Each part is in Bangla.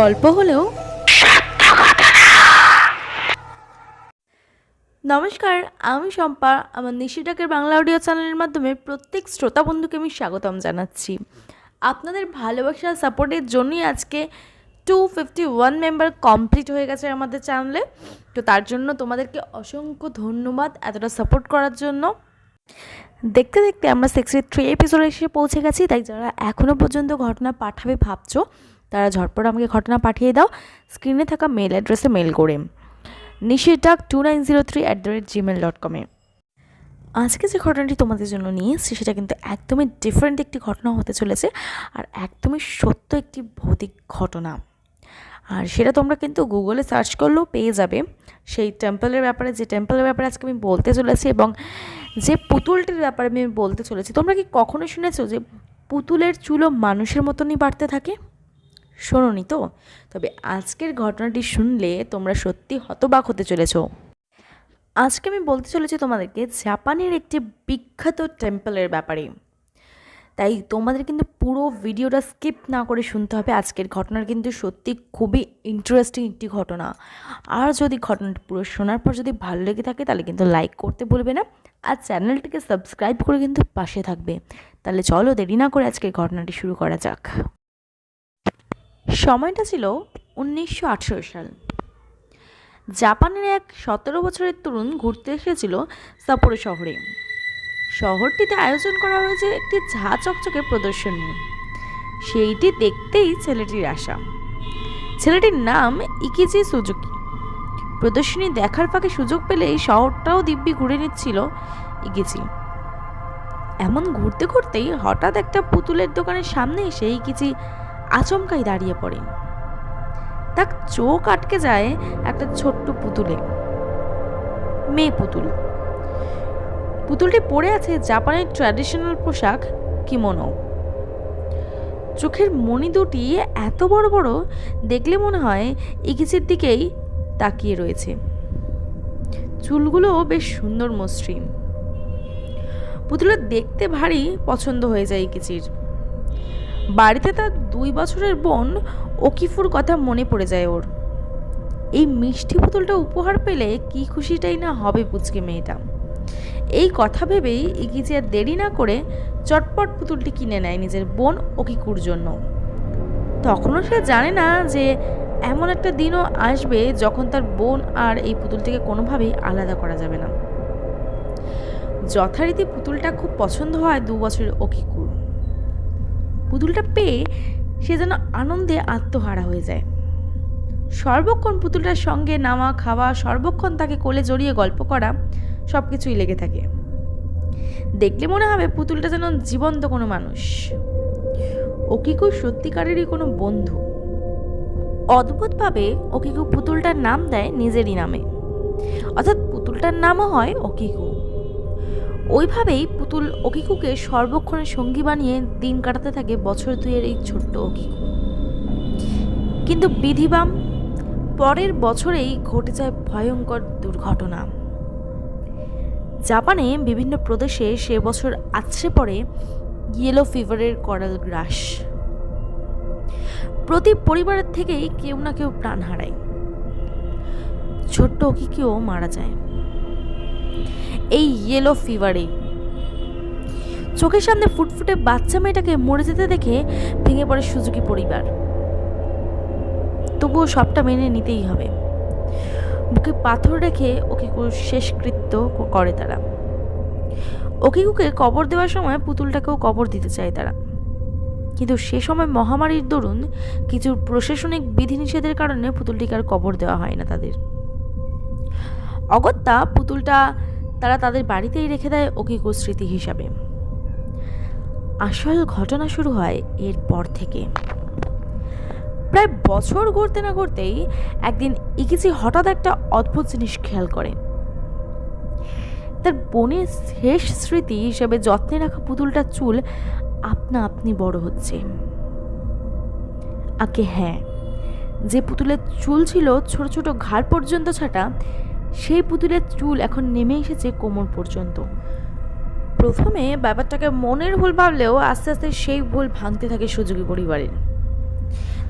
গল্প হলেও নমস্কার, আমি শম্পা। আমার নিশিটাকের বাংলা অডিও চ্যানেলের মাধ্যমে প্রত্যেক শ্রোতা বন্ধুকে আমি স্বাগতম জানাচ্ছি। আপনাদের ভালোবাসা সাপোর্টের জন্যই আজকে two fifty one member complete হয়ে গেছে আমাদের চ্যানেলে তো তার জন্য তোমাদেরকে অসংখ্য ধন্যবাদ এতটা সাপোর্ট করার জন্য। দেখতে দেখতে আমরা সিক্সটি থ্রি এপিসোডে এসে পৌঁছে গেছি, তাই যারা এখনও পর্যন্ত ঘটনা পাঠাবে, ভাবছ তারা ঝটপট আমাকে ঘটনা পাঠিয়ে দাও। স্ক্রিনে থাকা মেল অ্যাড্রেসে মেল করে। নিশিটাক two nine zero three at the rate Gmail dot কমে আজকে যে ঘটনাটি তোমাদের জন্য নিয়ে এসেছি, সেটা কিন্তু একদমই ডিফারেন্ট একটি ঘটনা হতে চলেছে আর একদমই সত্য একটি ভৌতিক ঘটনা। আর সেটা তোমরা কিন্তু গুগলে সার্চ করলেও পেয়ে যাবে। সেই টেম্পলের ব্যাপারে, যে টেম্পলের ব্যাপারে আজকে আমি বলতে চলেছি এবং যে পুতুলটির ব্যাপারে আমি বলতে চলেছি, তোমরা কি কখনো শুনেছো যে পুতুলের চুলও মানুষের মতনই বাড়তে থাকে? শোনোনি তো? তবে আজকের ঘটনাটি শুনলে তোমরা সত্যি হতবাক হতে চলেছো। আজকে আমি বলতে চলেছি তোমাদেরকে জাপানের একটি বিখ্যাত টেম্পলের ব্যাপারে। তাই তোমাদের কিন্তু পুরো ভিডিওটা স্কিপ না করে শুনতে হবে, আজকের ঘটনার কিন্তু সত্যি খুবই ইন্টারেস্টিং একটি ঘটনা। আর যদি ঘটনাটি পুরো শোনার পর যদি ভালো লেগে থাকে, তাহলে কিন্তু লাইক করতে ভুলবে না, আর চ্যানেলটিকে সাবস্ক্রাইব করে কিন্তু পাশে থাকবে। তাহলে চলো দেরি না করে আজকের ঘটনাটি শুরু করা যাক। সময়টা ছিল উনিশশো আঠেরো সাল। জাপানের এক সতেরো বছরের তরুণ ঘুরতে এসেছিল সাপোরো শহরে। শহরটিতে আয়োজন করা হয়েছে একটি ঝা চকচকে প্রদর্শনী। সেইটি দেখতেই ছেলেটির আশা। ছেলেটির নাম ইকিজি সুজুকি। প্রদর্শনী দেখার ফাঁকে সুযোগ পেলেই শহরটাও দিব্যি ঘুরে নিচ্ছিল ইকিজি। এমন ঘুরতে ঘুরতেই হঠাৎ একটা পুতুলের দোকানের সামনে এসে ইকিজি আচমকাই দাঁড়িয়ে পড়ে। তার চোখ আটকে যায় একটা ছোট্ট পুতুলে। মেয়ে পুতুল। পুতুলটি পরে আছে জাপানের ট্র্যাডিশনাল পোশাক কিমোনো। চোখের মণি দুটি এত বড় বড়, দেখলে মনে হয় ইকিচির দিকেই তাকিয়ে রয়েছে। চুলগুলো বেশ সুন্দর মসৃণ। পুতুলের দেখতে ভারী পছন্দ হয়ে যায় ইকিচির বাড়িতে তার দুই বছরের বোন ওকিফুর কথা মনে পড়ে যায় ওর। এই মিষ্টি পুতুলটা উপহার পেলে কি খুশিটাই না হবে পুচকে মেয়েটা। এই কথা ভেবেই ইগিজি আর দেরি না করে চটপট পুতুলটি কিনে নেয় নিজের বোন ওকিকুর জন্য। তখনও সে জানে না যে এমন একটা দিনও আসবে যখন তার বোন আর এই পুতুলটিকে কোনোভাবেই আলাদা করা যাবে না। যথারীতি পুতুলটা খুব পছন্দ হয় দু বছরের ওকিকুর। পুতুলটা পেয়ে সে যেন আনন্দে আত্মহারা হয়ে যায়। সর্বক্ষণ পুতুলটার সঙ্গে নামা, খাওয়া, সর্বক্ষণ তাকে কোলে জড়িয়ে গল্প করা সব কিছুই লেগে থাকে। দেখলে মনে হবে পুতুলটা যেন জীবন্ত কোনো মানুষ। ওকিকু সত্যিকারেরই কোনো বন্ধু? অদ্ভুতভাবে ওকিকু পুতুলটার নাম দেয় নিজেরই নামে। অর্থাৎ পুতুলটার নামও হয় ওকিকু ওইভাবেই পুতুল অকিকুকে সর্বক্ষণের সঙ্গী বানিয়ে দিন কাটাতে থাকে বছর দুয়ের এই ছোট্ট অকিকু। কিন্তু বিধিবাম, পরের বছরেই ঘটে যায় ভয়ঙ্কর দুর্ঘটনা। জাপানে বিভিন্ন প্রদেশে সে বছর আছড়ে পড়ে ইয়েলো ফিভারের করাল গ্রাস। প্রতি পরিবারের থেকেই কেউ না কেউ প্রাণ হারায়। ছোট্ট অকিকেও মারা যায়। এই ইয়েলো ফিভারে চোখের সামনে ফুটফুটে বাচ্চা মেয়েটাকে মরে যেতে দেখে ভেঙে পড়ে সুজুকি পরিবার। তবুও সবটা মেনে নিতেই হবে। বুকে পাথর রেখে ওকে শেষকৃত্য করে তারা। ওকিকুকে কবর দেওয়ার সময় পুতুলটাকেও কবর দিতে চায় তারা। কিন্তু সে সময় মহামারীর দরুন কিছু প্রশাসনিক বিধিনিষেধের কারণে পুতুলটিকে আর কবর দেওয়া হয় না তাদের। অগত্যা পুতুলটা তারা তাদের বাড়িতেই রেখে দেয় ওকিকুর স্মৃতি হিসাবে। আসল ঘটনা শুরু হয় এরপর থেকে। প্রায় বছর ঘুরতে না ঘুরতেই একদিন ইকিচি হঠাৎ একটা অদ্ভুত জিনিস খেয়াল করে। তার বোনের শেষ স্মৃতি হিসেবে যত্নে রাখা পুতুলটার চুল আপনা আপনি বড় হচ্ছে। আগে হ্যাঁ যে পুতুলের চুল ছিল ছোট ছোট ঘাড় পর্যন্ত ছাটা সেই পুতুলের চুল এখন নেমে এসেছে কোমর পর্যন্ত। প্রথমে ব্যাপারটাকে মনের ভুল ভাবলেও আস্তে আস্তে সেই ভুল ভাঙতে থাকে সুযোগী পরিবারের।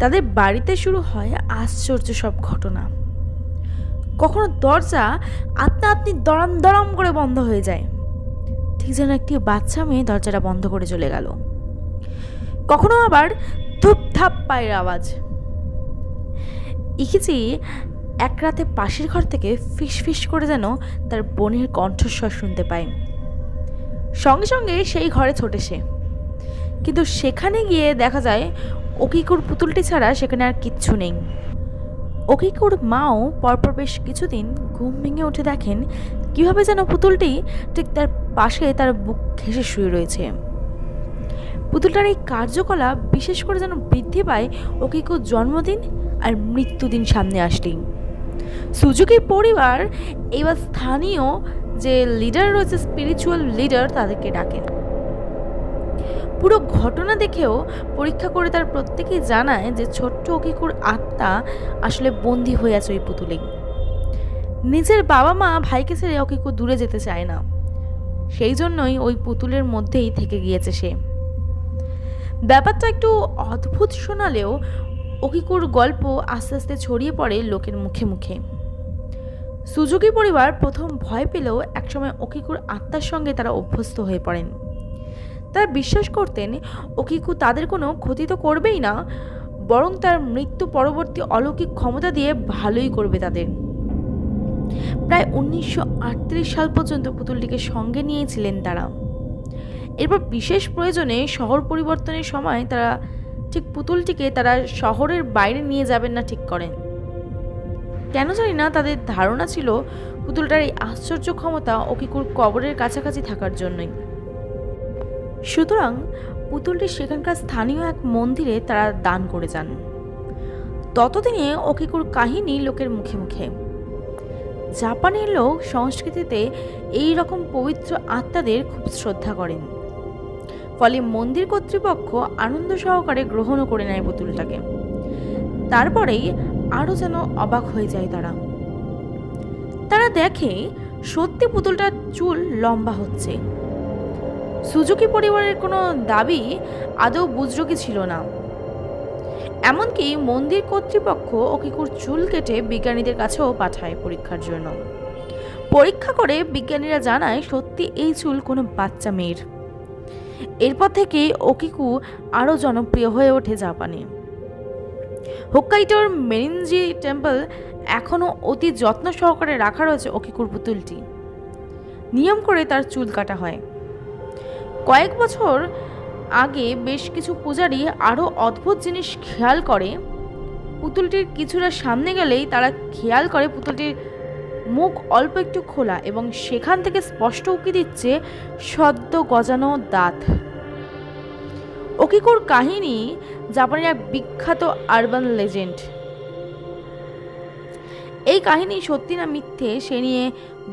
তাদের বাড়িতে শুরু হয় আশ্চর্য সব ঘটনা। কখনো দরজা আপনা আপনি দরাম দরাম করে বন্ধ হয়ে যায়। ঠিক যেন একটি বাচ্চা মেয়ে দরজাটা বন্ধ করে চলে গেল। কখনো আবার ধূপধাপ পায়ের আওয়াজ। ইকিচি এক রাতে পাশের ঘর থেকে ফিস ফিস করে যেন তার বোনের কণ্ঠস্বর শুনতে পায়। সঙ্গে সঙ্গে সেই ঘরে ছোটে সে। কিন্তু সেখানে গিয়ে দেখা যায়, অকিকুর পুতুলটি ছাড়া সেখানে আর কিচ্ছু নেই। অকিকুর মাও পরপর বেশ কিছুদিন ঘুম ভেঙে উঠে দেখেন কীভাবে যেন পুতুলটি ঠিক তার পাশে তার বুক ঘেঁষে শুয়ে রয়েছে। পুতুলটার এই কার্যকলাপ বিশেষ করে যেন বৃদ্ধি পায় অকিকুর জন্মদিন আর মৃত্যুদিন সামনে আসলেই সুজুকি পরিবার এবার স্থানীয় যে লিডার রয়েছে স্পিরিচুয়াল লিডার তাদেরকে ডাকেন পুরো ঘটনা দেখেও পরীক্ষা করে তার প্রত্যেকেই জানায় যে ছোট্ট অকিকুর আত্মা আসলে বন্দি হয়ে আছে ওই পুতুলে নিজের বাবা মা ভাইকে ছেড়ে অকিকু দূরে যেতে চায় না। সেই জন্যই ওই পুতুলের মধ্যেই থেকে গিয়েছে সে। ব্যাপারটা একটু অদ্ভুত শোনালেও অকিকুর গল্প আস্তে আস্তে ছড়িয়ে পড়ে লোকের মুখে মুখে। সুজুকি পরিবার প্রথম ভয় পেলেও একসময় অকিকুর আত্মার সঙ্গে তারা অভ্যস্ত হয়ে পড়েন। তারা বিশ্বাস করতেন, অকিকু তাদের কোনো ক্ষতি তো করবেই না, বরং তার মৃত্যু পরবর্তী অলৌকিক ক্ষমতা দিয়ে ভালোই করবে তাদের। প্রায় উনিশশো আটত্রিশ সাল পর্যন্ত পুতুলটিকে সঙ্গে নিয়েছিলেন তারা। এরপর বিশেষ প্রয়োজনে শহর পরিবর্তনের সময় তারা ঠিক পুতুলটিকে তারা শহরের বাইরে নিয়ে যাবেন না ঠিক করেন কেন জানি না তাদের ধারণা ছিল পুতুলটার এই আশ্চর্য ক্ষমতা অকিকুর কবরের কাছাকাছি থাকার জন্যই। সুতরাং পুতুলটি সেখানকার স্থানীয় এক মন্দিরে তারা দান করে যান। ততদিনে অকিকুর কাহিনী লোকের মুখে মুখে। জাপানের লোক সংস্কৃতিতে এই রকম পবিত্র আত্মাদের খুব শ্রদ্ধা করেন। ফলে মন্দির কর্তৃপক্ষ আনন্দ সহকারে গ্রহণও করে নেয় পুতুলটাকে। তারপরেই আরও যেন অবাক হয়ে যায় তারা। তারা দেখে সত্যি পুতুলটার চুল লম্বা হচ্ছে। সুজুকি পরিবারের কোনো দাবি আদৌ বুজরুকি ছিল না। এমনকি মন্দির কর্তৃপক্ষ অকিকুর চুল কেটে বিজ্ঞানীদের কাছেও পাঠায় পরীক্ষার জন্য। পরীক্ষা করে বিজ্ঞানীরা জানায় সত্যি এই চুল কোনো বাচ্চা মেয়ের। এরপর থেকে ওকিকু আরও জনপ্রিয় হয়ে ওঠে জাপানে। হোক্কাইটোর মেরিনজি টেম্পল এখনও অতি যত্ন সহকারে রাখা রয়েছে অকিকুর পুতুলটি। নিয়ম করে তার চুল কাটা হয়। কয়েক বছর আগে বেশ কিছু পূজারী আরও অদ্ভুত জিনিস খেয়াল করে। পুতুলটির কিছুটা সামনে গেলেই তারা খেয়াল করে পুতুলটির মুখ অল্প একটু খোলা এবং সেখান থেকে স্পষ্ট উকি দিচ্ছে সদ্য গজানো দাঁত। ওকিকুর কাহিনী জাপানের এক বিখ্যাত আরবান লেজেন্ড। এই কাহিনী সত্যি না মিথ্যে সে নিয়ে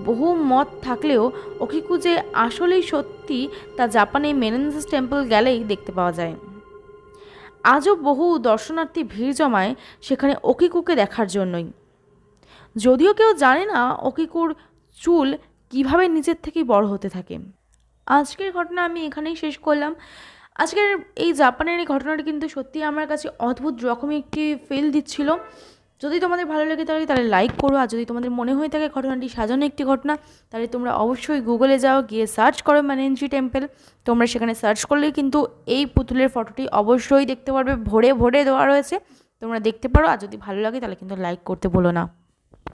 বহু মত থাকলেও ওকিকু যে আসলেই সত্যি তা জাপানে মেনেন্সাস টেম্পল গেলেই দেখতে পাওয়া যায়। আজও বহু দর্শনার্থী ভিড় জমায় সেখানে ওকিকুকে দেখার জন্যই। যদিও কেউ জানে না ওকিকুর চুল কীভাবে নিজের থেকেই বড় হতে থাকে। আজকের ঘটনা আমি এখানেই শেষ করলাম। আজকের এই জাপানের এই ঘটনাটি কিন্তু সত্যি আমার কাছে অদ্ভুত রকমই একটি ফিল দিচ্ছিল। যদি তোমাদের ভালো লেগে থাকে তাহলে লাইক করো, আর যদি তোমাদের মনে হয়ে থাকে ঘটনাটি সাজানো একটি ঘটনা, তাহলে তোমরা অবশ্যই গুগলে যাও, গিয়ে সার্চ করো ম্যানেঞ্জি টেম্পল তোমরা সেখানে সার্চ করলেই কিন্তু এই পুতুলের ফটোটি অবশ্যই দেখতে পারবে। ভরে ভরে দেওয়া রয়েছে। তোমরা দেখতে পারো, আর যদি ভালো লাগে তাহলে কিন্তু লাইক করতে বলো না।